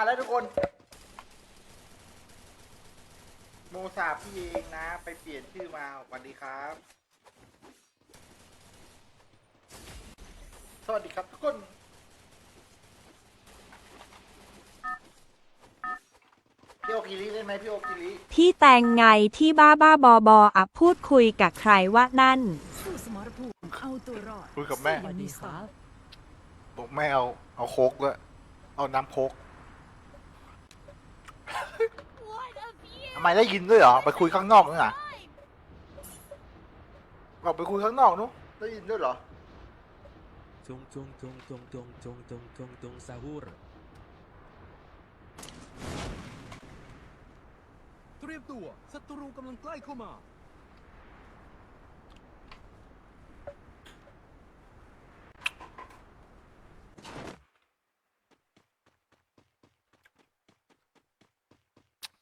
มาแล้วทุกคน โมซาพี่เองนะ ไปเปลี่ยนชื่อมาสวัสดีครับ สวัสดีครับทุกคนพี่โอกิริได้ไหมพี่โอกิริพี่แตงไงที่บ้าบ้าบอบออะพูดคุยกับใครว่านั่น สู้สมรภูมิเอาตัวรอดคุยกับแม่สวัสดีครับบอกไม่เอาเอาโคกด้วยเอาน้ำโคก ทำไมได้ยินด้วยเหรอ ไปคุยข้างนอกนู่นน่ะบอกไปคุยข้างนอกนู้นได้ยินด้วยเหรอ Tung tung tung tung tung tung tung tung tung sahur. เตรียมตัวศัตรูกำลังใกล้เข้ามา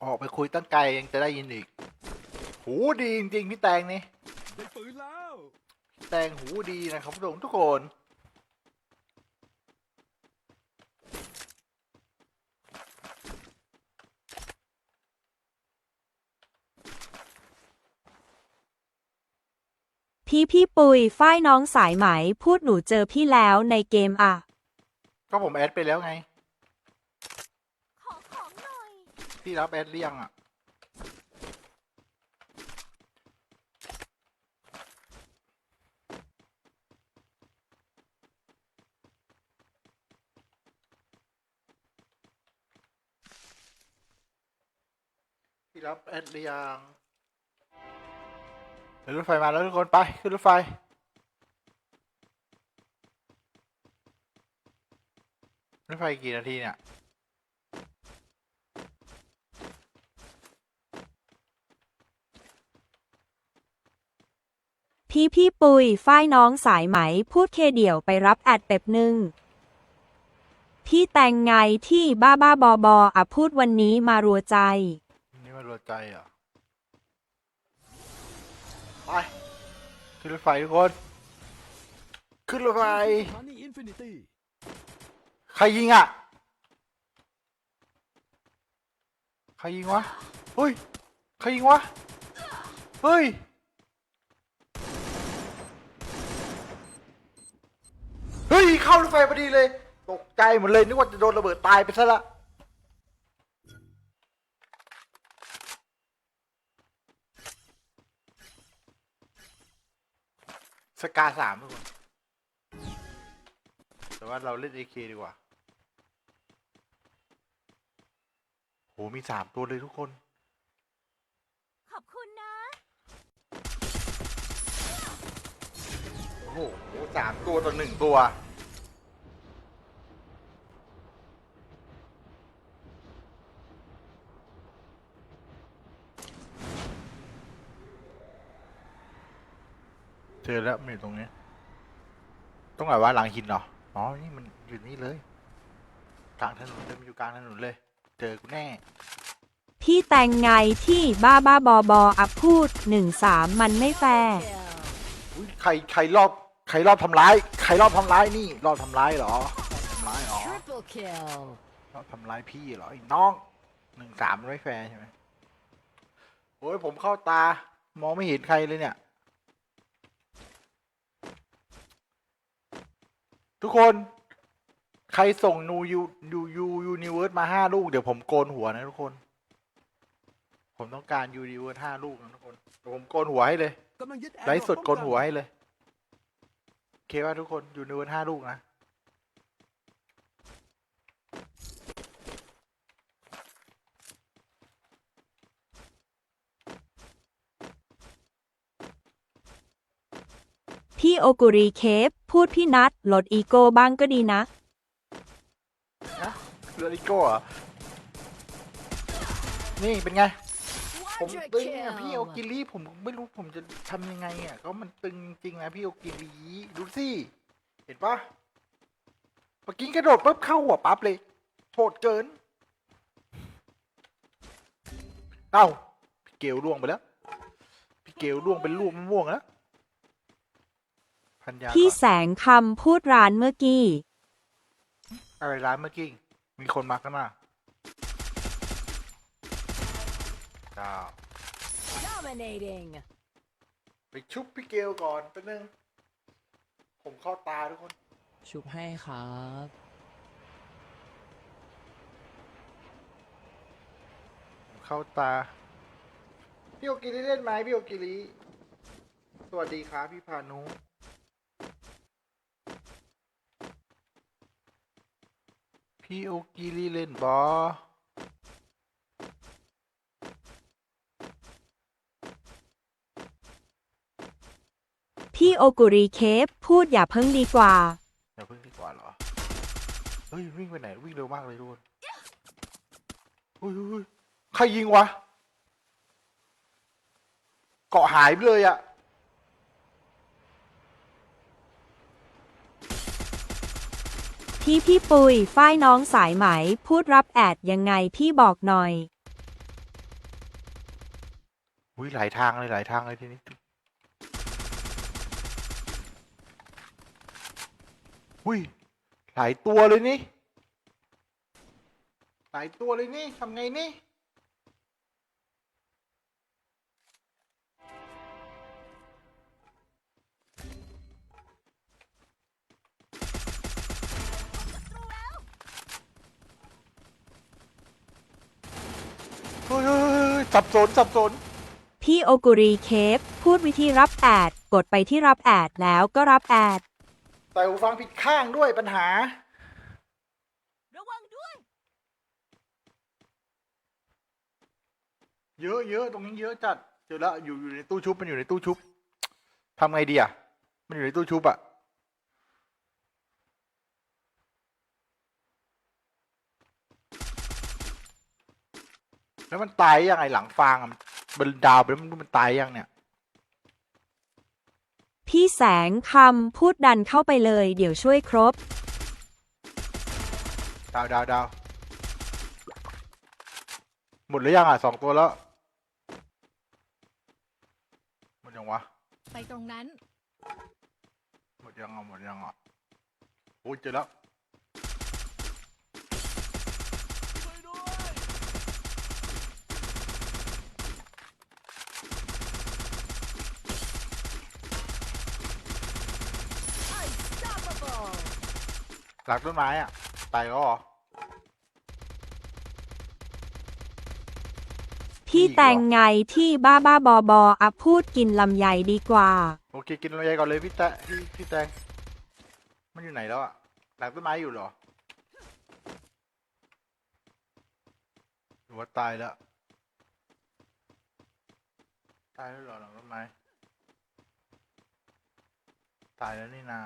ออกไปคุยตั้งไกลยังจะได้ยินอีก หูดีจริงๆพี่แตงนี่ได้ปืนแล้วพี่แตงหูดีนะครับทุกคนทุกคนพี่พี่ปุยฝ้ายน้องสายไหมพูดหนูเจอพี่แล้วในเกมอะ ก็ผมแอดไปแล้วไง ขอของหน่อย พี่รับแอดหรือยังอะ พี่รับแอดหรือยังเดี๋ยวรถไฟมาแล้วทุกคนไป ขึ้นรถไฟรถไฟกี่นาทีเนี่ย พี่พี่ปุยฝ้ายน้องสายไหมพูดเคเดี่ยวไปรับแอดเป๊บหนึ่งพี่แตงไงที่บ้าบ้าบอบออะพูดวันนี้มารัวใจ นี่มันรัวใจเหรอไป ขึ้นรถไฟทุกคน ขึ้นรถไฟใครยิงอะ ใครยิงวะ เฮ้ย ใครยิงวะ เฮ้ย เฮ้ยเข้ารถไฟพอดีเลย ตกใจหมดเลยนึกว่าจะโดนระเบิดตายไปซะละสกาสามทุกคนแต่ว่าเราเล่น AK ดีกว่าโหมีสามตัวเลยทุกคน ขอบคุณนะ โอ้โหสามตัวต่อหนึ่งตัว เจอแล้วมันอยู่ตรงนี้ตรงไหนวะหลังหินเหรอ อ๋อ นี่มันอยู่นี่เลย กลางถนนเลยมันอยู่กลางถนนเลย เจอกูแน่ พี่แตงไงที่บ้าบ้าบอบออะพูดหนึ่งสามมันไม่แฟร์ อุ๊ยใคร ใครรอบ ใครรอบทำร้าย ใครรอบทำร้ายนี่รอบทำร้ายเหรอทำร้ายเหรอ Triple kill รอบทำร้ายพี่เหรอไอ้น้องหนึ่งสามไม่แฟร์ใช่ไหมโอ้ยผมเข้าตา มองไม่เห็นใครเลยเนี่ย ทุกคน ใครส่งนูยูยูยูยูนิเวิร์สมาห้าลูก เดี๋ยวผมโกนหัวนะทุกคน ผมต้องการยูนิเวิร์สห้าลูกนะทุกคนเดี๋ยวผมโกนหัวให้เลย กำลังยึดแอร์ไลฟ์สดโกนหัวให้เลยโอ เคว่าทุกคนอยู่ในวันห้าลูกนะพี่โอกุรีเคฟพูดพี่นัดลดอีโก้บ้างก็ดีนะ นะเรือลิโก้เหรอนี่เป็นไง ผมตึงอะพี่โอกิลีผมไม่รู้ผมจะทำยังไงอะก็มันตึงจริงๆนะพี่โอกิลีดูสิเห็นปะเมื่อกี้กระโดดปุ๊บเข้าหัวปั๊บเลยโหดเกินเอ้าพี่เกลล่วงไปแล้วพี่เกลล่วงเป็นลูกมะม่วงแล้วพันยาพี่แสงคำพูดร้านเมื่อกี้ อะไรร้านเมื่อกี้มีคนมาข้างหน้า เก้า Dominating. ไปชุบพี่เกลก่อนแป๊บนึง ผมเข้าตาทุกคน ชุบให้ครับ ผมเข้าตา พี่โอกิริเล่นไหมพี่โอกิริสวัสดีครับพี่พานุ พี่โอกิริเล่นบอ พี่โอกุริเคฟพูดอย่าเพิ่งดีกว่า อย่าเพิ่งดีกว่าเหรอ เฮ้ย วิ่งไปไหน วิ่งเร็วมากเลยทุกคนเฮ้ยเฮ้ยเฮ้ยใครยิงวะ เกาะหายไปเลยอะพี่พี่ปุยฝ้ายน้องสายไหม พูดรับแอดยังไงพี่บอกหน่อยอุ้ยหลายทางเลยหลายทางเลยทีนี้ อุ้ยหลายตัวเลยนี่หลายตัวเลยนี่ทำไงนี่เฮ้ยสับสนสับสน พี่โอกุริเคฟพูดวิธีรับแอด กดไปที่รับแอดแล้วก็รับแอด ส่หูฟังผิดข้างด้วยปัญหา ระวังด้วย เยอะเยอะตรงนี้เยอะจัดเจอแล้วอยู่อยู่ในตู้ชุบมันอยู่ในตู้ชุบทำไงดีอะมันอยู่ในตู้ชุบอะแล้วมันตายยังไงหลังฟางอะมันดาวไปแล้วมันมันตายยังเนี่ย พี่แสงคำพูดดันเข้าไปเลย เดี๋ยวช่วยครบ ดาวดาวดาวหมดหรือยังอะสองตัวแล้วหมดยังวะไปตรงนั้น หมดยังอะหมดยังอะโอ้ยเจอแล้ว ช่วยด้วย Unstoppable. หลักต้นไม้อะตายแล้วเหรอ พี่อีกเหรอแต่งไงที่บ้าบ้าบอบออะพูดกินลำไยดีกว่า โอเคกินลำไยก่อนเลยพี่แตะพี่พี่แตง มันอยู่ไหนแล้วอะ หลังต้นไม้อยู่เหรอหรือว่าตายแล้ว ตายแล้วเหรอหลังต้นไม้ ตายแล้วนี่นา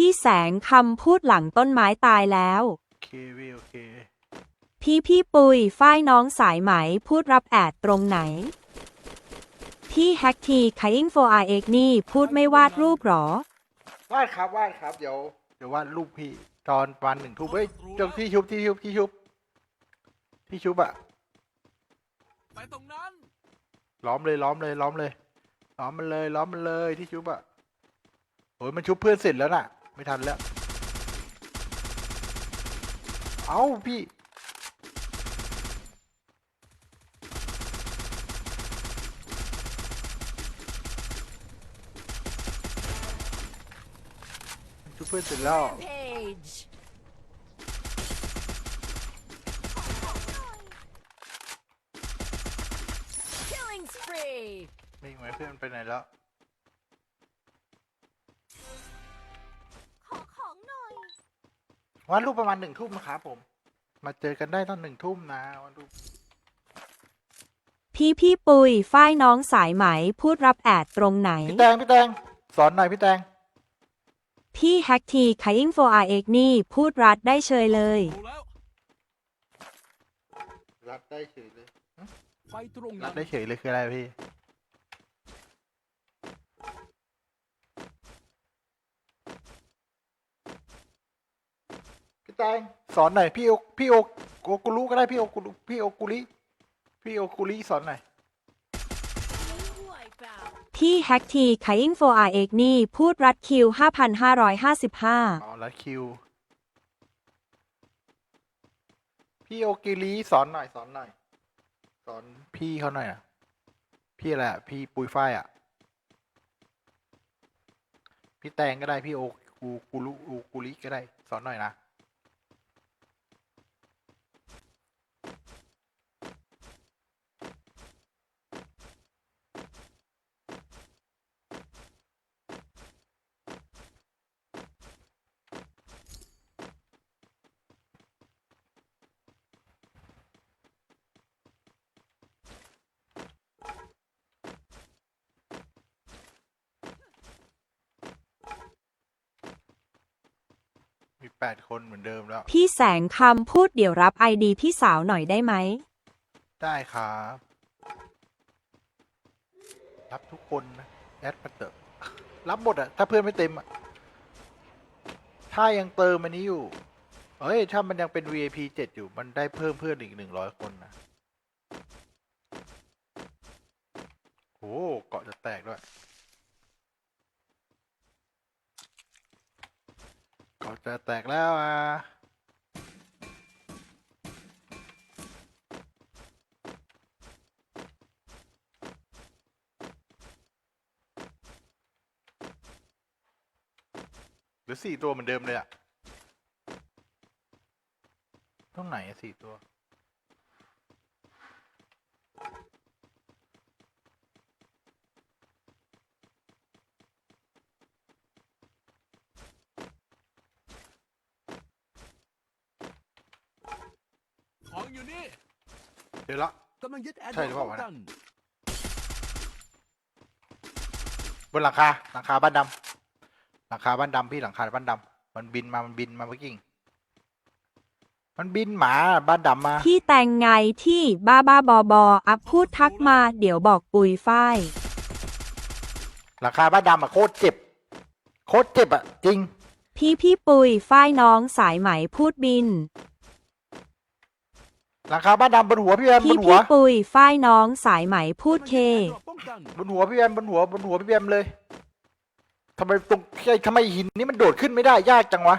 พี่แสงคำพูดหลังต้นไม้ตายแล้ว โอเคพี่โอเค พี่พี่ปุยฝ้ายน้องสายไหมพูดรับแอดตรงไหน พี่แฮกทีคายิงโฟอาเอกนี่พูดไม่วาดรูปหรอ วาดครับวาดครับ เดี๋ยวเดี๋ยววาดรูปพี่ตอนวันหนึ่งทุ่มเฮ้ยเจ้าที่ชุบที่ชุบที่ชุบที่ชุบอะไปตรงนั้น ล้อมเลยล้อมเลยล้อมเลยล้อมมันเลยล้อมมันเลยที่ชุบอะโอ้ยมันชุบเพื่อนเสร็จแล้วน่ะ ไม่ทันแล้ว เอ้าพี่ ชุบเพื่อนเสร็จแล้ว วันรูปประมาณหนึ่งทุ่มนะครับผม มาเจอกันได้ตอนหนึ่งทุ่มนะวันรูปพี่พี่ปุยฝ้ายน้องสายไหมพูดรับแอดตรงไหน พี่แตงพี่แตงสอนหน่อยพี่แตงพี่แฮกทีคายิงโฟอาเอกนี่พูดรัดได้เชยเลยรู้แล้วรับได้เฉยเลย ไปตรงรันั้บนได้เฉยเลยคืออะไรพี่ พี่แตงสอนหน่อยพี่โอพี่โอโอกุลุก็ได้พี่โอกุลุพี่โอกุลิพี่โอกุลิสอนหน่อย Wipe out. พี่แฮกทีคายิงโฟอาเอกนี่พูดรัดคิว 5,555 อ๋อแล้วคิว พี่โอกิลิสอนหน่อยสอนหน่อย สอนพี่เขาหน่อยนะพี่อะไรอะพี่ปุยฝ้ายอะ พี่แตงก็ได้พี่โอกูกูรุอูกูริก็ได้ สอนหน่อยนะ มีแปดคนเหมือนเดิมแล้ว พี่แสงคำพูดเดี๋ยวรับไอดีพี่สาวหน่อยได้ไหม ได้ครับ รับทุกคนนะแอดมาเตอะรับหมดอะถ้าเพื่อนไม่เต็มอะถ้ายังเติมอันนี้อยู่เอ้ย ถ้ามันยังเป็น VIP 7 อยู่ มันได้เพิ่มเพื่อนอีกหนึ่งร้อยคนนะโอ้เกาะจะแตกด้วย เกาะ จะแตกแล้วอะหรือสี่ตัวเหมือนเดิมเลยอะตรงไหนอะสี่ตัว ข องอยู่นี่เดี๋ยวละ กำลังยึดแอร์ใช่หรือเปล่าวะกันบนหลังคาหลังคาบ้านดำหลังคาบ้านดำพี่หลังคาบ้านดำมันบินมามันบินมาเมื่อกี้มันบินหมาบ้านดำมาพี่แตงไงที่บ้าบ้าบอบออัพพูดทักมาเดี๋ยวบอกปุยฝ้าย หลังคาบ้านดำอะโคตรเจ็บโคตรเจ็บอะจริง พี่พี่ปุยฝ้ายน้องสายไหมพูดบิน หลังคาบ้านดำบนหัวพี่แอมบพี่นหัวพี่ปุยฝ้ายน้องสายไหมพูดเคกำลังยึดแอร์ดรอปป้องกันบนหัวพี่แอมบนหัวบนหัวพี่แอมเลยทำไมตรงทำไมหินนี้มันโดดขึ้นไม่ได้ยากจังวะ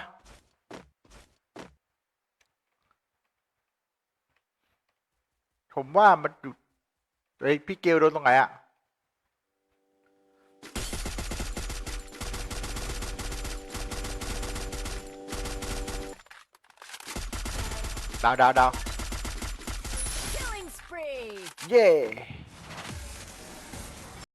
ผมว่ามันอยู่เฮ้ยพี่เกลโดนตรงไหนอะดาวดาวดาว Killing spree. เย้